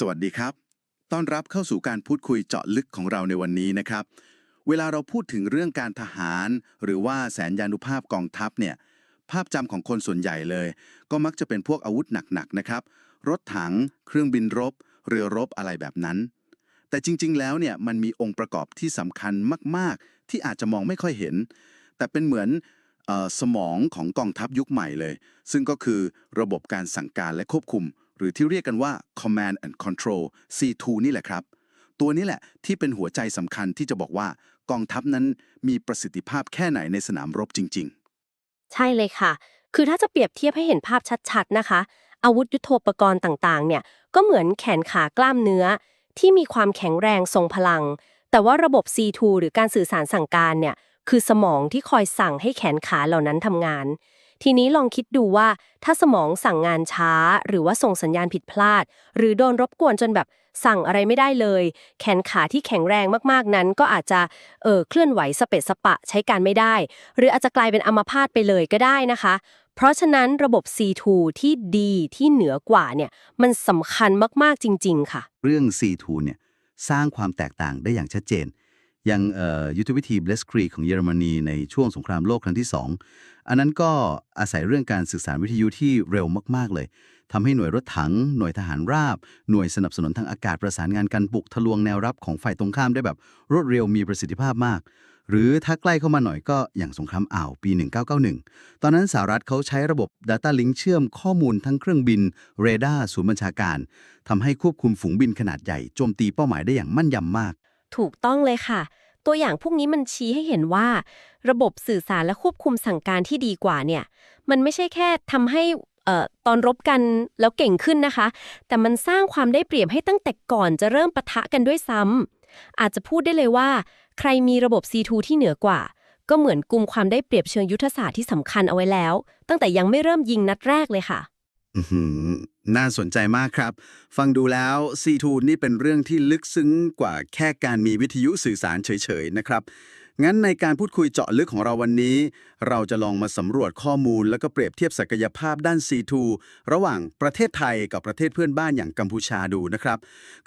สวัสดีครับ ต้อนรับเข้าสู่การพูดคุยเจาะลึกของเราในวันนี้นะครับ เวลาเราพูดถึงเรื่องการทหาร หรือว่าแสนยานุภาพกองทัพเนี่ย ภาพจำของคนส่วนใหญ่เลย ก็มักจะเป็นพวกอาวุธหนักๆนะครับ รถถัง เครื่องบินรบ เรือรบอะไรแบบนั้น แต่จริงๆ แล้วเนี่ยมันมีองค์ประกอบที่สำคัญมากๆ ที่อาจจะมองไม่ค่อยเห็น แต่เป็นเหมือนสมองของกองทัพยุคใหม่เลย ซึ่งก็คือระบบการสั่งการและควบคุม หรือที่เรียกกันว่า command and control C2 นี่แหละครับ ตัวนี้แหละที่เป็นหัวใจสำคัญที่จะบอกว่ากองทัพนั้นมีประสิทธิภาพแค่ไหนในสนามรบจริง ๆ ใช่เลยค่ะ คือถ้าจะเปรียบเทียบให้เห็นภาพชัดๆนะคะ อาวุธยุโทโธปกรณ์ต่างๆ เนี่ย ก็เหมือนแขนขากล้ามเนื้อ ที่มีความแข็งแรงทรงพลัง แต่ว่าระบบ C2 หรือการสื่อสารสั่งการเนี่ย คือสมองที่คอยสั่งให้แขนขาเหล่านั้นทำงาน ทีนี้ลองคิดดูว่าถ้าสมองสั่งงานช้า หรือว่าส่งสัญญาณผิดพลาด หรือโดนรบกวนจนแบบสั่งอะไรไม่ได้เลย แขนขาที่แข็งแรงมากๆนั้น ก็อาจจะเออเคลื่อนไหวสเปะสปะใช้การไม่ได้ หรืออาจจะกลายเป็นอัมพาตไปเลยก็ได้นะคะ เพราะฉะนั้นระบบ C2 ที่ดีที่เหนือกว่าเนี่ยมันสำคัญมากๆจริง ๆ ค่ะ เรื่อง C2 เนี่ยสร้างความแตกต่างได้อย่างชัดเจน อย่างยุทธวิธี b l e s k r i e g ของเยอรมนีในช่วงสงครามโลกครั้งที่ 2 อันนั้นก็อาศัยเรื่องการสื่อสารวิทยุที่เร็วมากๆเลยทำให้หน่วยรถถัง หน่วยทหารราบ หน่วยสนับสนุนทางอากาศประสานงานกันบุกทะลวงแนวรับของฝ่ายตรงข้ามได้แบบรวดเร็วมีประสิทธิภาพมาก หรือถ้าใกล้เข้ามาหน่อยก็อย่างสงครามอ่าวปี 1991 ตอนนั้นสหรัฐเขาใช้ระบบ Data Link เชื่อมข้อมูลทั้งเครื่องบินเรดาร์ศูนย์บัญชาการทำให้ควบคุมฝูงบินขนาดใหญ่โจมตีเป้าหมายได้อย่างมั่นยำมาก ถูกต้องเลยค่ะ ตัวอย่างพวกนี้มันชี้ให้เห็นว่า ระบบสื่อสารและควบคุมสั่งการที่ดีกว่าเนี่ย มันไม่ใช่แค่ทำให้เอ่อตอนรบกันแล้วเก่งขึ้นนะคะ แต่มันสร้างความได้เปรียบให้ตั้งแต่ก่อนจะเริ่มปะทะกันด้วยซ้ำอาจจะพูดได้เลยว่า ใครมีระบบ C2 ที่เหนือกว่า ก็เหมือนกลุ่มความได้เปรียบเชิงยุทธศาสตร์ที่สำคัญเอาไว้แล้ว ตั้งแต่ยังไม่เริ่มยิงนัดแรกเลยค่ะ อื้อหือน่าสนใจมากครับ ฟังดูแล้ว C2 นี่เป็นเรื่องที่ลึกซึ้งกว่าแค่การมีวิทยุสื่อสารเฉยๆนะครับ งั้นในการพูดคุยเจาะลึกของเราวันนี้ เราจะลองมาสำรวจข้อมูล แล้วก็เปรียบเทียบศักยภาพด้าน C2 ระหว่างประเทศไทยกับประเทศเพื่อนบ้านอย่างกัมพูชาดูนะครับ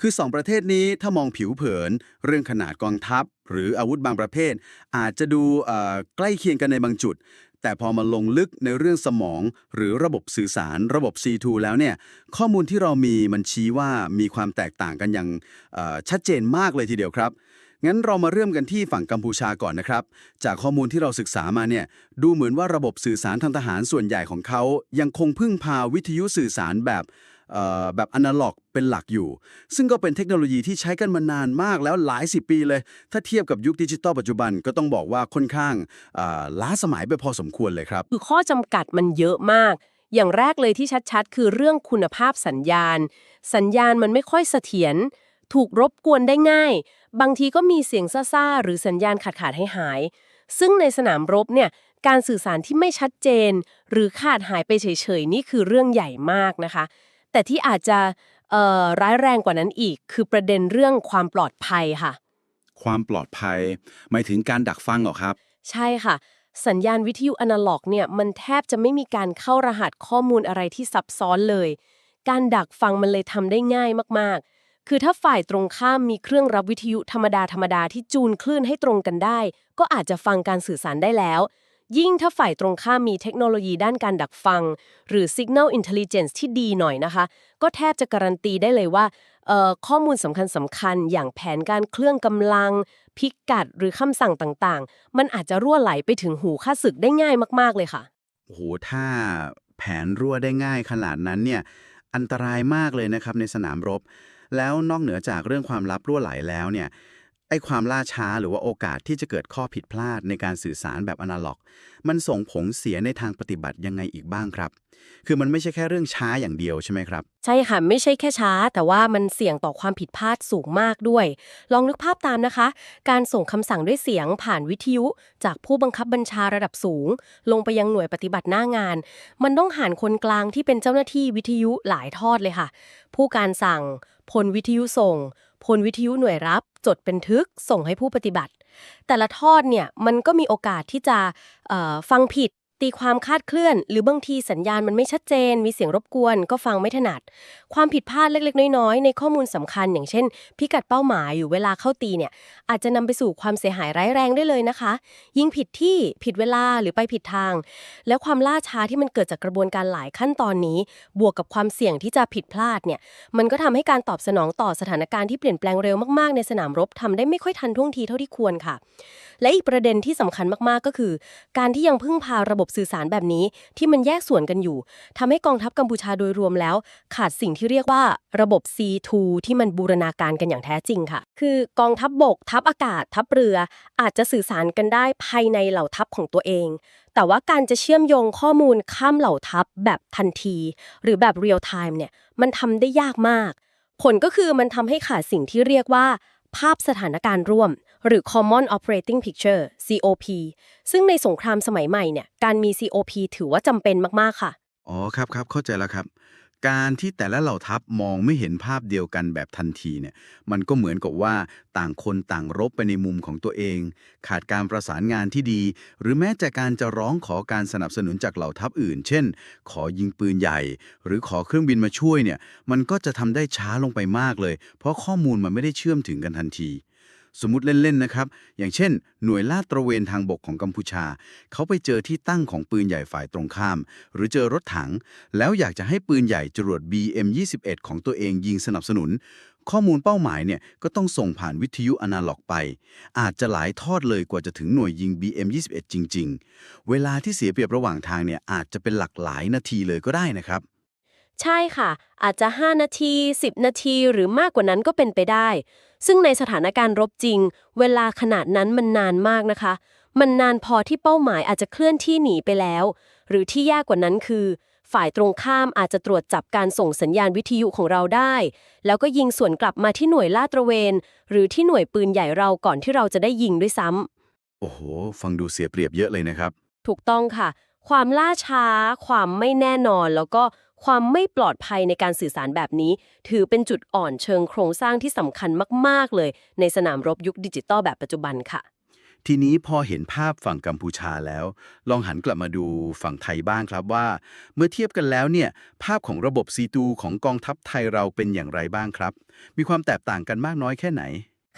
คือ 2 ประเทศนี้ถ้ามองผิวเผิน เรื่องขนาดกองทัพ หรืออาวุธบางประเภท อาจจะดูใกล้เคียงกันในบางจุด แต่พอมาลงลึกในเรื่องสมอง หรือระบบสื่อสารระบบ C2 แล้วเนี่ย ข้อมูลที่เรามีมันชี้ว่ามีความแตกต่างกันอย่างชัดเจนมากเลยทีเดียวครับ งั้นเรามาเริ่มกันที่ฝั่งกัมพูชาก่อนนะครับ จากข้อมูลที่เราศึกษามาเนี่ย ดูเหมือนว่าระบบสื่อสารทางทหารส่วนใหญ่ของเขายังคงพึ่งพาวิทยุสื่อสารแบบ แบบอนาล็อกเป็นหลักอยู่ ซึ่งก็เป็นเทคโนโลยีที่ใช้กันมานานมากแล้วหลายสิบปีเลย ถ้าเทียบกับยุคดิจิตอลปัจจุบันก็ต้องบอกว่าค่อนข้างล้าสมัยไปพอสมควรเลยครับ คือข้อจำกัดมันเยอะมากอย่างแรกเลยที่ชัดๆ คือเรื่องคุณภาพสัญญาณ สัญญาณมันไม่ค่อยเสถียร ถูกรบกวนได้ง่าย บางทีก็มีเสียงซ่าๆ หรือสัญญาณขาดขาดๆหาย ซึ่งในสนามรบเนี่ย การสื่อสารที่ไม่ชัดเจน หรือขาดหายไปเฉยๆ นี่คือเรื่องใหญ่มากนะคะ แต่ที่อาจจะเอ่อร้ายแรงกว่านั้นอีก คือประเด็นเรื่องความปลอดภัยค่ะ ความปลอดภัยหมายถึงการดักฟังเหรอครับ ใช่ค่ะ สัญญาณวิทยุอนาล็อกเนี่ยมันแทบจะไม่มีการเข้ารหัสข้อมูลอะไรที่ซับซ้อนเลย การดักฟังมันเลยทำได้ง่ายมากๆ คือถ้าฝ่ายตรงข้ามมีเครื่องรับวิทยุธรรมดาธรรมดาที่จูนคลื่นให้ตรงกันได้ ก็อาจจะฟังการสื่อสารได้แล้ว ยิ่งถ้าฝ่ายตรงข้ามมีเทคโนโลยีด้านการดักฟัง หรือ Signal Intelligence ที่ดีหน่อยนะคะ ก็แทบจะการันตีได้เลยว่าข้อมูลสำคัญสำคัญๆอย่างแผนการเคลื่อนกำลัง พิกัดหรือคำสั่งต่างๆ มันอาจจะรั่วไหลไปถึงหูข้าศึกได้ง่ายมากๆเลยค่ะโอ้โหถ้าแผนรั่วได้ง่ายขนาดนั้นเนี่ยอันตรายมากเลยนะครับในสนามรบ แล้วนอกเหนือจากเรื่องความลับรั่วไหลแล้วเนี่ย ไอ้ความล่าช้าหรือว่าโอกาสที่จะเกิดข้อผิดพลาดในการสื่อสารแบบอนาล็อก มันส่งผลเสียในทางปฏิบัติยังไงอีกบ้างครับ คือมันไม่ใช่แค่เรื่องช้าอย่างเดียวใช่ไหมครับ ใช่ค่ะ ไม่ใช่แค่ช้า แต่ว่ามันเสี่ยงต่อความผิดพลาดสูงมากด้วย ลองนึกภาพตามนะคะ การส่งคำสั่งด้วยเสียงผ่านวิทยุ จากผู้บังคับบัญชาระดับสูง ลงไปยังหน่วยปฏิบัติหน้างาน มันต้องหานคนกลางที่เป็นเจ้าหน้าที่วิทยุหลายทอดเลยค่ะ ผู้การสั่งพลวิทยุส่ง พลวิทยุหน่วยรับ จดเป็นทึกส่งให้ผู้ปฏิบัติ แต่ละทอดเนี่ยมันก็มีโอกาสที่จะฟังผิด ตีความคาดเคลื่อน หรือบางทีสัญญาณมันไม่ชัดเจน มีเสียงรบกวน ก็ฟังไม่ถนัด ความผิดพลาดเล็กๆ น้อยๆ ในข้อมูลสำคัญ อย่างเช่น พิกัดเป้าหมายหรือเวลาเข้าตีเนี่ยอาจจะนำไปสู่ความเสียหายร้ายแรงได้เลยนะคะ ยิ่งผิดที่ผิดเวลาหรือไปผิดทาง แล้วความล่าช้าที่มันเกิดจากกระบวนการหลายขั้นตอนนี้ บวกกับความเสี่ยงที่จะผิดพลาดเนี่ยมันก็ทำให้การตอบสนองต่อสถานการณ์ที่เปลี่ยนแปลงเร็วมากๆในสนามรบทำได้ไม่ค่อยทันท่วงทีเท่าที่ควรค่ะ และอีกประเด็นที่สำคัญมากๆก็คือ การที่ยังพึ่งพาระบบสื่อสารแบบนี้ที่มันแยกส่วนกันอยู่ทำให้กองทัพกัมพูชาโดยรวมแล้ว ขาดสิ่งที่เรียกว่าระบบ C2 ที่มันบูรณาการกันอย่างแท้จริงค่ะ คือกองทัพบบก ทัพอากาศ ทัพเรือ อาจจะสื่อสารกันได้ภายในเหล่าทัพของตัวเอง แต่ว่าการจะเชื่อมโยงข้อมูลข้ามเหล่าทัพแบบทันที หรือแบบเรียลไทม์เนี่ยมันทำได้ยากมาก ผลก็คือมันทำให้ขาดสิ่งที่เรียกว่า ภาพสถานการณ์ร่วม หรือ Common Operating Picture COP ซึ่งในสงครามสมัยใหม่เนี่ยการมี COP ถือว่าจำเป็นมาก ๆ ค่ะ อ๋อครับครับเข้าใจแล้วครับ การที่แต่ละเหล่าทัพมองไม่เห็นภาพเดียวกันแบบทันทีเนี่ย มันก็เหมือนกับว่าต่างคนต่างรบไปในมุมของตัวเอง ขาดการประสานงานที่ดี หรือแม้แต่การจะร้องขอการสนับสนุนจากเหล่าทัพอื่น เช่น ขอยิงปืนใหญ่ หรือขอเครื่องบินมาช่วยเนี่ย มันก็จะทำได้ช้าลงไปมากเลย เพราะข้อมูลมันไม่ได้เชื่อมถึงกันทันที สมมติเล่น ๆ นะครับ อย่างเช่น หน่วยลาดตระเวนทางบกของกัมพูชา เขาไปเจอที่ตั้งของปืนใหญ่ฝ่ายตรงข้าม หรือเจอรถถัง แล้วอยากจะให้ปืนใหญ่จรวด BM21 ของตัวเองยิงสนับสนุน ข้อมูลเป้าหมายเนี่ยก็ต้องส่งผ่านวิทยุอนาล็อกไป อาจจะหลายทอดเลยกว่าจะถึงหน่วยยิง BM21 จริง ๆ เวลาที่เสียเปรียบระหว่างทางเนี่ยอาจจะเป็นหลักหลายนาทีเลยก็ได้นะครับ ใช่ค่ะ อาจจะ 5 นาที 10 นาทีหรือมากกว่านั้นก็เป็นไปได้ ซึ่งในสถานการณ์รบจริง เวลาขนาดนั้นมันนานมากนะคะ มันนานพอที่เป้าหมายอาจจะเคลื่อนที่หนีไปแล้ว หรือที่ยากกว่านั้นคือ ฝ่ายตรงข้ามอาจจะตรวจจับการส่งสัญญาณวิทยุของเราได้ แล้วก็ยิงสวนกลับมาที่หน่วยลาดตระเวน หรือที่หน่วยปืนใหญ่เราก่อนที่เราจะได้ยิงด้วยซ้ำโอ้โห ฟังดูเสียเปรียบเยอะเลยนะครับ ถูกต้องค่ะ ความล่าช้า ความไม่แน่นอนแล้วก็ ความไม่ปลอดภัยในการสื่อสารแบบนี้ ถือเป็นจุดอ่อนเชิงโครงสร้างที่สำคัญมาก ๆ เลย ในสนามรบยุคดิจิตอลแบบปัจจุบันค่ะ ทีนี้พอเห็นภาพฝั่งกัมพูชาแล้ว ลองหันกลับมาดูฝั่งไทยบ้างครับว่า เมื่อเทียบกันแล้วเนี่ย ภาพของระบบซีตูของกองทัพไทยเราเป็นอย่างไรบ้างครับ มีความแตกต่างกันมากน้อยแค่ไหน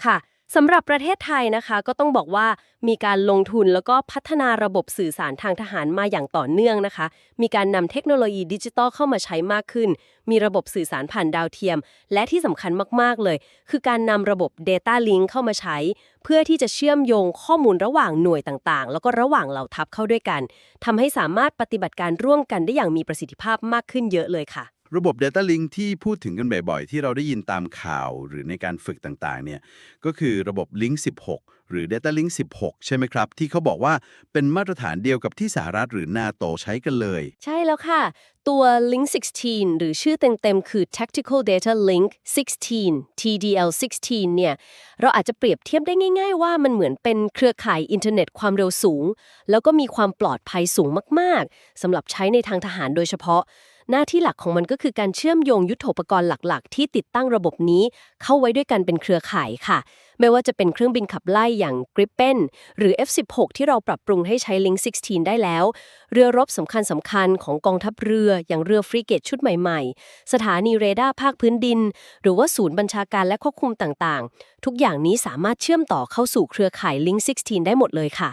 ค่ะ สำหรับประเทศไทยนะคะก็ต้องบอกว่ามีการลงทุนแล้วก็พัฒนาระบบสื่อสารทางทหารมาอย่างต่อเนื่องนะคะ มีการนำเทคโนโลยีดิจิตอลเข้ามาใช้มากขึ้น มีระบบสื่อสารผ่านดาวเทียม และที่สำคัญมากๆเลย คือการนำระบบ Data Link เข้ามาใช้ เพื่อที่จะเชื่อมโยงข้อมูลระหว่างหน่วยต่างๆ แล้วก็ระหว่างเหล่าทัพเข้าด้วยกันทำให้สามารถปฏิบัติการร่วมกันได้อย่างมีประสิทธิภาพมากขึ้นเยอะเลยค่ะ ระบบ Data Link ที่พูดถึงกันบ่อยๆ ที่เราได้ยินตามข่าวหรือในการฝึกต่างๆ เนี่ย ก็คือระบบ Link 16 หรือ Data Link 16 ใช่ไหมครับ ที่เขาบอกว่าเป็นมาตรฐานเดียวกับที่สหรัฐหรือนาโตใช้กันเลย ใช่แล้วค่ะ ตัว Link 16 หรือชื่อเต็มๆ คือ Tactical Data Link 16 TDL 16 เนี่ย เราอาจจะเปรียบเทียบได้ง่าย ๆ ว่ามันเหมือนเป็นเครือข่ายอินเทอร์เน็ตความเร็วสูง แล้วก็มีความปลอดภัยสูงมากๆสำหรับใช้ในทางทหารโดยเฉพาะ หน้าที่หลักของมันก็คือการเชื่อมโยงยุทโธปกรณ์หลักๆ ที่ติดตั้งระบบนี้เข้าไว้ด้วยกันเป็นเครือข่ายค่ะ ไม่ว่าจะเป็นเครื่องบินขับไล่อย่าง Gripen หรือ F16 ที่เราปรับปรุงให้ใช้ Link 16 ได้แล้ว เรือรบสำคัญสำคัญของกองทัพเรืออย่างเรือฟริเกตชุดใหม่ๆ สถานีเรดาร์ภาคพื้นดิน หรือว่าศูนย์บัญชาการและควบคุมต่างๆ ทุกอย่างนี้สามารถเชื่อมต่อเข้าสู่เครือข่าย Link 16 ได้หมดเลยค่ะ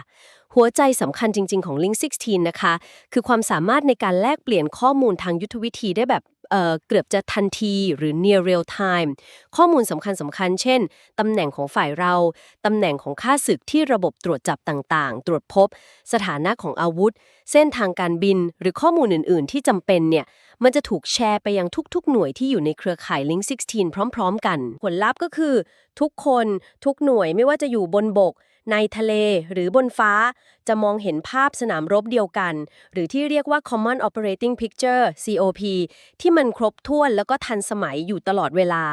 หัวใจสำคัญจริง ๆ ของ Link 16 นะคะ คือความสามารถในการแลกเปลี่ยนข้อมูลทางยุทธวิธีได้แบบเเกือบจะทันทีหรือ near real time ข้อมูลสำคัญสำคัญ เช่น ตำแหน่งของฝ่ายเรา ตำแหน่งของค่าศึกที่ระบบตรวจจับต่างๆ ตรวจพบ สถานะของอาวุธ เส้นทางการบิน หรือข้อมูลอื่น ๆ ที่จำเป็นเนี่ย มันจะถูกแชร์ไปยังทุก ๆ หน่วยที่อยู่ในเครือข่าย Link 16 พร้อม ๆ กัน ผลลัพธ์ก็คือ ทุกคน ทุกหน่วยไม่ว่าจะอยู่บนบก ในทะเลหรือบนฟ้า จะมองเห็นภาพสนามรบเดียวกัน หรือที่เรียกว่า Common Operating Picture COP ที่มันครบถ้วนแล้วก็ทันสมัยอยู่ตลอดเวลา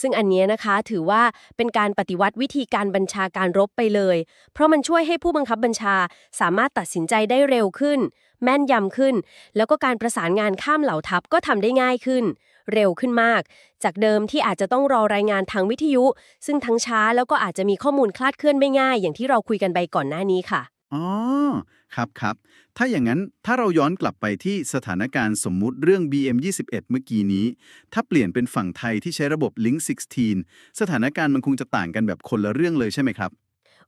ซึ่งอันนี้นะคะถือว่าเป็นการปฏิวัติวิธีการบัญชาการรบไปเลย เพราะมันช่วยให้ผู้บังคับบัญชาสามารถตัดสินใจได้เร็วขึ้น แม่นยำขึ้น แล้วก็การประสานงานข้ามเหล่าทัพก็ทำได้ง่ายขึ้น เร็วขึ้นมาก จากเดิมที่อาจจะต้องรอรายงานทางวิทยุ ซึ่งทั้งช้าแล้วก็อาจจะมีข้อมูลคลาดเคลื่อนไม่ง่าย อย่างที่เราคุยกันไปก่อนหน้านี้ค่ะอ๋อครับครับ ถ้าอย่างนั้นถ้าเราย้อนกลับไปที่สถานการณ์สมมุติเรื่อง BM21 เมื่อกี้นี้ ถ้าเปลี่ยนเป็นฝั่งไทยที่ใช้ระบบ Link 16 สถานการณ์มันคงจะต่างกันแบบคนละเรื่องเลยใช่ไหมครับ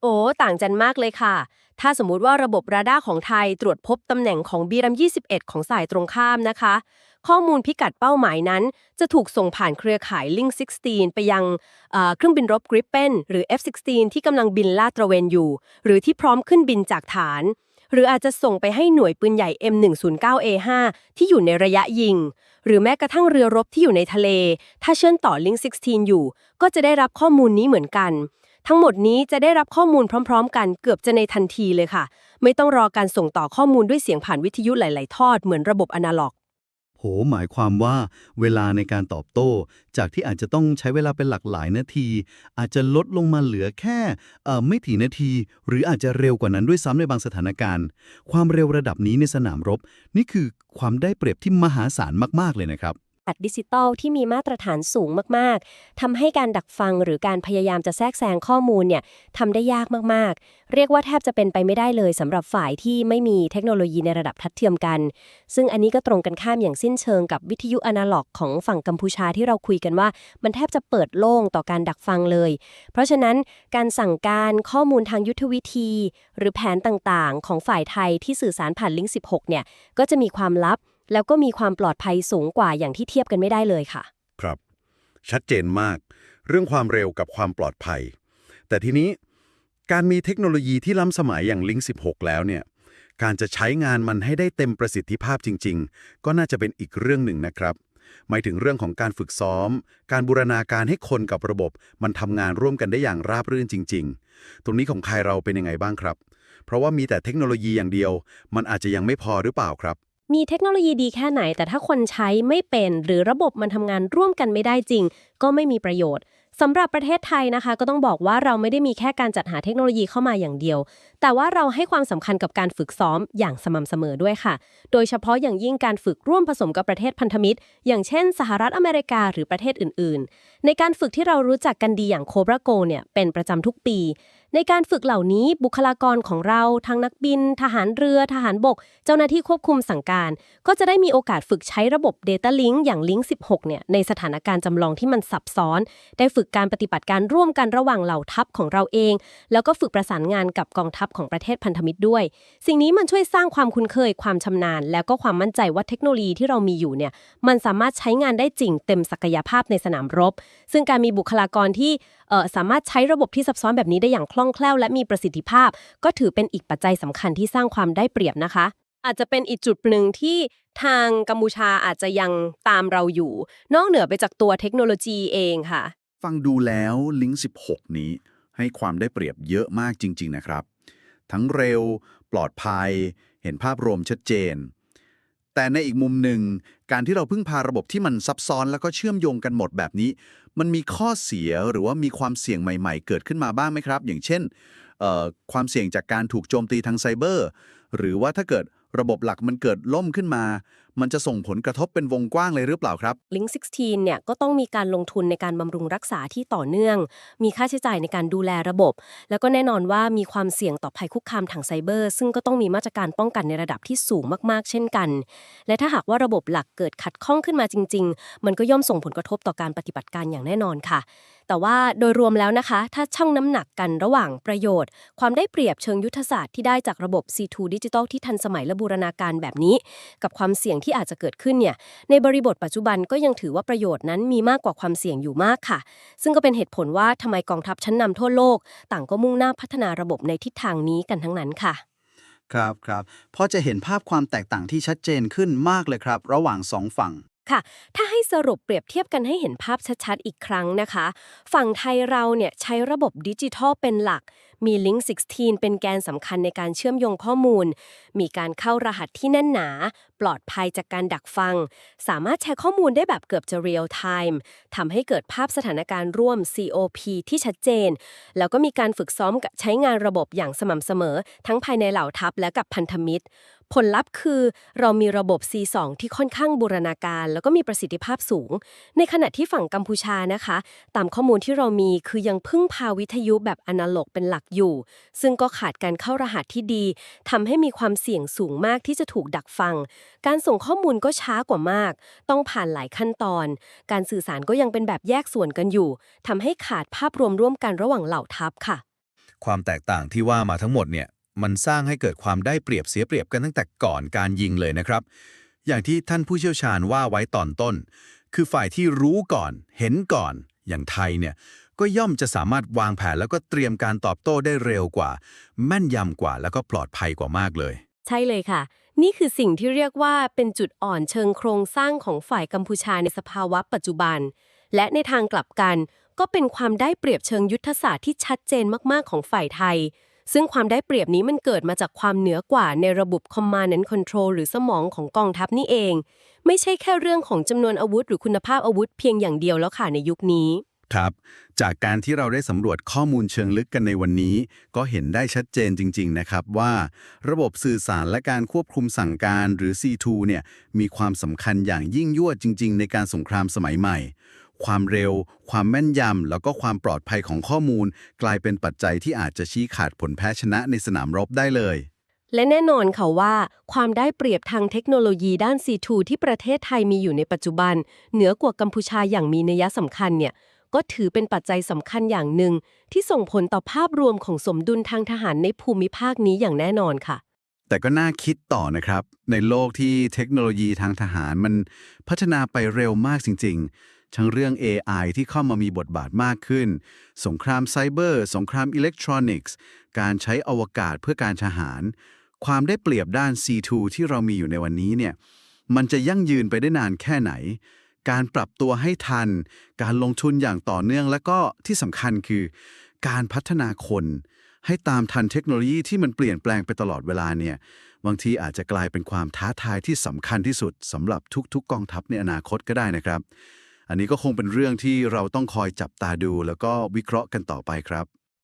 โอ้ ต่างกันมากเลยค่ะ ถ้าสมมุติว่าระบบราดาร์ของไทยตรวจพบตำแหน่งของบีรัม21 ของสายตรงข้ามนะคะ ข้อมูลพิกัดเป้าหมายนั้น จะถูกส่งผ่านเครือข่าย Link 16 ไปยังเครื่องบินรบ Gripen หรือ F16 ที่กำลังบินลาดตระเวนอยู่ หรือที่พร้อมขึ้นบินจากฐาน หรืออาจจะส่งไปให้หน่วยปืนใหญ่ M109A5 ที่อยู่ในระยะยิง หรือแม้กระทั่งเรือรบที่อยู่ในทะเล ถ้าเชื่อมต่อ Link 16 อยู่ ก็จะได้รับข้อมูลนี้เหมือนกันทั้งหมดนี้จะได้รับข้อมูลพร้อม ๆ กันเกือบจะในทันทีเลยค่ะ ไม่ต้องรอการส่งต่อข้อมูลด้วยเสียงผ่านวิทยุหลาย ๆ ทอดเหมือนระบบอนาล็อก หหมายความว่าเวลาในการตอบโต้ จากที่อาจจะต้องใช้เวลาเป็นหลักหลายนาที อาจจะลดลงมาเหลือแค่ไม่ถี่นาที หรืออาจจะเร็วกว่านั้นด้วยซ้ำในบางสถานการณ์ ความเร็วระดับนี้ในสนามรบ นี่คือความได้เปรียบที่มหาศาลมากๆเลยนะครับ อัดดิจิตอลที่มีมาตรฐานสูงมากๆทำให้การดักฟังหรือการพยายามจะแทรกแซงข้อมูลเนี่ยทำได้ยากมากๆ เรียกว่าแทบจะเป็นไปไม่ได้เลยสำหรับฝ่ายที่ไม่มีเทคโนโลยีในระดับทัดเทียมกัน ซึ่งอันนี้ก็ตรงกันข้ามอย่างสิ้นเชิงกับวิทยุอนาล็อกของฝั่งกัมพูชาที่เราคุยกันว่า มันแทบจะเปิดโล่งต่อการดักฟังเลย เพราะฉะนั้นการสั่งการข้อมูลทางยุทธวิธี หรือแผนต่างๆ ของฝ่ายไทยที่สื่อสารผ่านลิงก์ 16 เนี่ยก็จะมีความลับ แล้วก็มีความปลอดภัยสูงกว่าอย่างที่เทียบกันไม่ได้เลยค่ะ ครับ ชัดเจนมาก เรื่องความเร็วกับความปลอดภัย แต่ทีนี้การมีเทคโนโลยีที่ล้ำสมัยอย่าง Link 16 แล้วเนี่ย การจะใช้งานมันให้ได้เต็มประสิทธิภาพจริง ๆ ก็น่าจะเป็นอีกเรื่องหนึ่งนะครับ หมายถึงเรื่องของการฝึกซ้อม การบูรณาการให้คนกับระบบ มันทำงานร่วมกันได้อย่างราบรื่นจริง ๆ ตรงนี้ของใครเราเป็นยังไงบ้างครับ เพราะว่ามีแต่เทคโนโลยีอย่างเดียว มันอาจจะยังไม่พอหรือเปล่าครับ มีเทคโนโลยีดีแค่ไหน แต่ถ้าคนใช้ไม่เป็น หรือระบบมันทำงานร่วมกันไม่ได้จริง ก็ไม่มีประโยชน์สำหรับประเทศไทยนะคะ ก็ต้องบอกว่าเราไม่ได้มีแค่การจัดหาเทคโนโลยีเข้ามาอย่างเดียว แต่ว่าเราให้ความสำคัญกับการฝึกซ้อมอย่างสม่ำเสมอด้วยค่ะ โดยเฉพาะอย่างยิ่งการฝึกร่วมผสมกับประเทศพันธมิตร อย่างเช่น สหรัฐอเมริกาหรือประเทศอื่น ๆ ในการฝึกที่เรารู้จักกันดีอย่างโคบราโกเนี่ยเป็นประจำทุกปี ในการฝึกเหล่านี้บุคลากรของเราทั้งนักบิน ทหารเรือ ทหารบก เจ้าหน้าที่ควบคุมสั่งการ ก็จะได้มีโอกาสฝึกใช้ระบบ Data Link อย่าง Link 16 เนี่ยในสถานการณ์จำลองที่มันซับซ้อน ได้ฝึกการปฏิบัติการร่วมกันระหว่างเหล่าทัพของเราเอง แล้วก็ฝึกประสานงานกับกองทัพของประเทศพันธมิตรด้วย สิ่งนี้มันช่วยสร้างความคุ้นเคยความชำนาญ แล้วก็ความมั่นใจว่าเทคโนโลยีที่เรามีอยู่เนี่ยมันสามารถใช้งานได้จริงเต็มศักยภาพในสนามรบ ซึ่งการมีบุคลากรที่ สามารถใช้ระบบที่ซับซ้อนแบบนี้ได้อย่างคล่องแคล่ว และมีประสิทธิภาพ ก็ถือเป็นอีกปัจจัยสำคัญที่สร้างความได้เปรียบนะคะ อาจจะเป็นอีกจุดหนึ่งที่ทางกัมพูชาอาจจะยังตามเราอยู่ นอกเหนือไปจากตัวเทคโนโลยีเองค่ะ ฟังดูแล้ว Link 16 นี้ ให้ความได้เปรียบเยอะมากจริง ๆ นะครับ ทั้งเร็ว ปลอดภัย เห็นภาพรวมชัดเจนแต่ในอีกมุมหนึ่ง การที่เราพึ่งพาระบบที่มันซับซ้อนแล้วก็เชื่อมโยงกันหมดแบบนี้ มันมีข้อเสียหรือว่ามีความเสี่ยงใหม่ ๆ เกิดขึ้นมาบ้างไหมครับ อย่างเช่นความเสี่ยงจากการถูกโจมตีทางไซเบอร์ หรือว่าถ้าเกิดระบบหลักมันเกิดล่มขึ้นมา มันจะส่งผลกระทบเป็นวงกว้างเลยหรือเปล่าครับ Link 16 เนี่ย ก็ต้องมีการลงทุนในการบำรุงรักษาที่ต่อเนื่อง มีค่าใช้จ่ายในการดูแลระบบ แล้วก็แน่นอนว่ามีความเสี่ยงต่อภัยคุกคามทางไซเบอร์ ซึ่งก็ต้องมีมาตรการป้องกันในระดับที่สูงมากๆ เช่นกัน และถ้าหากว่าระบบหลักเกิดขัดข้องขึ้นมาจริง ๆ มันก็ย่อมส่งผลกระทบต่อการปฏิบัติการอย่างแน่นอนค่ะ แต่ว่าโดยรวมแล้วนะคะ ถ้าชั่งน้ำหนักกันระหว่างประโยชน์ ความได้เปรียบเชิงยุทธศาสตร์ที่ได้จากระบบ C2 ดิจิทัลที่ทันสมัยและบูรณาการแบบนี้ กับความเสี่ยงที่อาจจะเกิดขึ้นเนี่ยในบริบทปัจจุบันก็ยังถือว่าประโยชน์นั้นมีมากกว่าความเสี่ยงอยู่มากค่ะ ซึ่งก็เป็นเหตุผลว่าทำไมกองทัพชั้นนำทั่วโลก ต่างก็มุ่งหน้าพัฒนาระบบในทิศทางนี้กันทั้งนั้นค่ะครับครับพอจะเห็นภาพความแตกต่างที่ชัดเจนขึ้นมากเลยครับ ระหว่างสองฝั่ง ค่ะ ถ้าให้สรุปเปรียบเทียบกันให้เห็นภาพชัดๆ อีกครั้งนะคะ ฝั่งไทยเราเนี่ยใช้ระบบดิจิทัลเป็นหลัก มี Link 16 เป็นแกนสำคัญในการเชื่อมโยงข้อมูล มีการเข้ารหัสที่แน่นหนา ปลอดภัยจากการดักฟัง สามารถแชร์ข้อมูลได้แบบเกือบจะ real time ทำให้เกิดภาพสถานการณ์ร่วม COP ที่ชัดเจน แล้วก็มีการฝึกซ้อมกับใช้งานระบบอย่างสม่ำเสมอ ทั้งภายในเหล่าทัพและกับพันธมิตร ผลลัพธ์คือเรามีระบบ C2 ที่ค่อนข้างบูรณาการ แล้วก็มีประสิทธิภาพสูง ในขณะที่ฝั่งกัมพูชานะคะ ตามข้อมูลที่เรามีคือยังพึ่งพาวิทยุแบบอนาล็อกเป็นหลักอยู่ ซึ่งก็ขาดการเข้ารหัสที่ดีทำให้มีความเสี่ยงสูงมากที่จะถูกดักฟัง การส่งข้อมูลก็ช้ากว่ามาก ต้องผ่านหลายขั้นตอน การสื่อสารก็ยังเป็นแบบแยกส่วนกันอยู่ทำให้ขาดภาพรวมร่วมกันระหว่างเหล่าทัพค่ะ ความแตกต่างที่ว่ามาทั้งหมดเนี่ย มันสร้างให้เกิดความได้เปรียบเสียเปรียบกันตั้งแต่ก่อนการยิงเลยนะครับ อย่างที่ท่านผู้เชี่ยวชาญว่าไว้ตอนต้น คือฝ่ายที่รู้ก่อน เห็นก่อน อย่างไทยเนี่ย ก็ย่อมจะสามารถวางแผนแล้วก็เตรียมการตอบโต้ได้เร็วกว่า แม่นยำกว่าแล้วก็ปลอดภัยกว่ามากเลย ใช่เลยค่ะ นี่คือสิ่งที่เรียกว่าเป็นจุดอ่อนเชิงโครงสร้างของฝ่ายกัมพูชาในสภาวะปัจจุบัน และในทางกลับกันก็เป็นความได้เปรียบเชิงยุทธศาสตร์ที่ชัดเจนมาก ๆ ของฝ่ายไทย ซึ่งความได้เปรียบนี้มันเกิดมาจากความเหนือกว่าในระบบ Command and Control หรือสมองของกองทัพนี่เอง ไม่ใช่แค่เรื่องของจำนวนอาวุธ หรือคุณภาพอาวุธเพียงอย่างเดียวแล้วค่ะในยุคนี้ ครับ จากการที่เราได้สำรวจข้อมูลเชิงลึกกันในวันนี้ ก็เห็นได้ชัดเจนจริง ๆ นะครับว่า ระบบสื่อสารและการควบคุมสั่งการหรือ C2 เนี่ยมีความสำคัญอย่างยิ่งยวดจริง ๆ ในการสงครามสมัยใหม่ ความเร็ว ความแม่นยำ แล้วก็ความปลอดภัยของข้อมูล กลายเป็นปัจจัยที่อาจจะชี้ขาดผลแพ้ชนะในสนามรบได้เลย และแน่นอนค่ะว่า ความได้เปรียบทางเทคโนโลยีด้าน C2 ที่ประเทศไทยมีอยู่ในปัจจุบัน เหนือกว่ากัมพูชาอย่างมีนัยสำคัญเนี่ยก็ถือเป็นปัจจัยสำคัญอย่างหนึ่ง ที่ส่งผลต่อภาพรวมของสมดุลทางทหารในภูมิภาคนี้อย่างแน่นอนค่ะ แต่ก็น่าคิดต่อนะครับ ในโลกที่เทคโนโลยีทางทหารมันพัฒนาไปเร็วมากจริงๆ ทั้งเรื่อง AI ที่เข้ามามีบทบาทมากขึ้น สงครามไซเบอร์ สงครามอิเล็กทรอนิกส์ การใช้อวกาศเพื่อการทหาร ความได้เปรียบด้าน C2 ที่เรามีอยู่ในวันนี้เนี่ยมันจะยั่งยืนไปได้นานแค่ไหน การปรับตัวให้ทัน การลงทุนอย่างต่อเนื่องและก็ที่สำคัญคือ การพัฒนาคน ให้ตามทันเทคโนโลยีที่มันเปลี่ยนแปลงไปตลอดเวลาเนี่ยบางทีอาจจะกลายเป็นความท้าทายที่สำคัญที่สุดสำหรับทุกๆกองทัพในอนาคตก็ได้นะครับ อันนี้ก็คงเป็นเรื่องที่เราต้องคอยจับตาดูแล้วก็วิเคราะห์กันต่อไปครับ